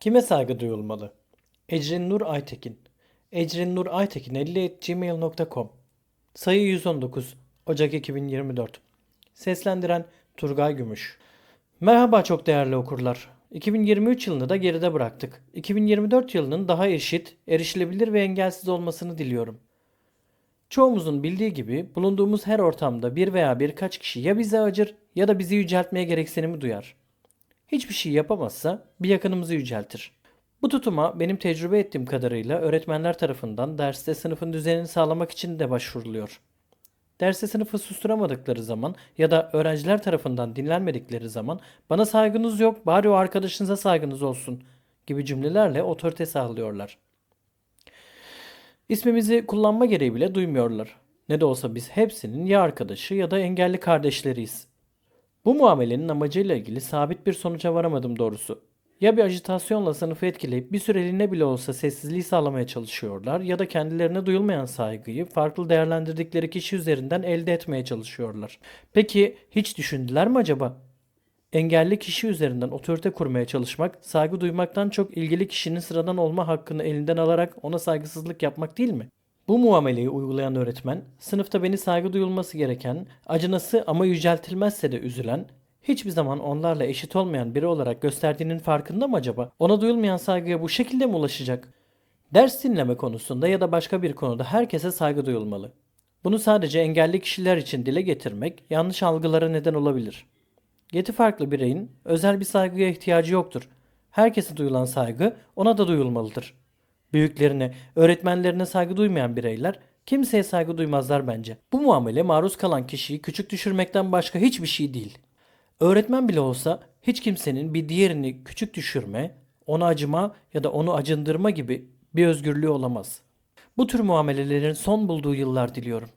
Kime saygı duyulmalı? Ecrin Nur Aytekin Ecrin Nur Aytekin 50 Sayı 119 Ocak 2024 Seslendiren Turgay Gümüş Merhaba çok değerli okurlar. 2023 yılını da geride bıraktık. 2024 yılının daha eşit, erişilebilir ve engelsiz olmasını diliyorum. Çoğumuzun bildiği gibi bulunduğumuz her ortamda bir veya birkaç kişi ya bize acır ya da bizi yüceltmeye gereksinimi duyar. Hiçbir şey yapamazsa bir yakınımızı yüceltir. Bu tutuma benim tecrübe ettiğim kadarıyla öğretmenler tarafından derste sınıfın düzenini sağlamak için de başvuruluyor. Derste sınıfı susturamadıkları zaman ya da öğrenciler tarafından dinlenmedikleri zaman bana saygınız yok bari o arkadaşınıza saygınız olsun gibi cümlelerle otorite sağlıyorlar. İsmimizi kullanma gereği bile duymuyorlar. Ne de olsa biz hepsinin ya arkadaşı ya da engelli kardeşleriyiz. Bu muamelenin amacıyla ilgili sabit bir sonuca varamadım doğrusu. Ya bir ajitasyonla sınıfı etkileyip bir süreliğine bile olsa sessizliği sağlamaya çalışıyorlar ya da kendilerine duyulmayan saygıyı farklı değerlendirdikleri kişi üzerinden elde etmeye çalışıyorlar. Peki hiç düşündüler mi acaba? Engelli kişi üzerinden otorite kurmaya çalışmak, saygı duymaktan çok ilgili kişinin sıradan olma hakkını elinden alarak ona saygısızlık yapmak değil mi? Bu muameleyi uygulayan öğretmen, sınıfta beni saygı duyulması gereken, acınası ama yüceltilmezse de üzülen, hiçbir zaman onlarla eşit olmayan biri olarak gösterdiğinin farkında mı acaba? Ona duyulmayan saygıya bu şekilde mi ulaşacak? Ders dinleme konusunda ya da başka bir konuda herkese saygı duyulmalı. Bunu sadece engelli kişiler için dile getirmek yanlış algılara neden olabilir. Yeti farklı bireyin özel bir saygıya ihtiyacı yoktur. Herkese duyulan saygı ona da duyulmalıdır. Büyüklerine, öğretmenlerine saygı duymayan bireyler kimseye saygı duymazlar bence. Bu muamele maruz kalan kişiyi küçük düşürmekten başka hiçbir şey değil. Öğretmen bile olsa hiç kimsenin bir diğerini küçük düşürme, ona acıma ya da onu acındırma gibi bir özgürlüğü olamaz. Bu tür muamelelerin son bulduğu yıllar diliyorum.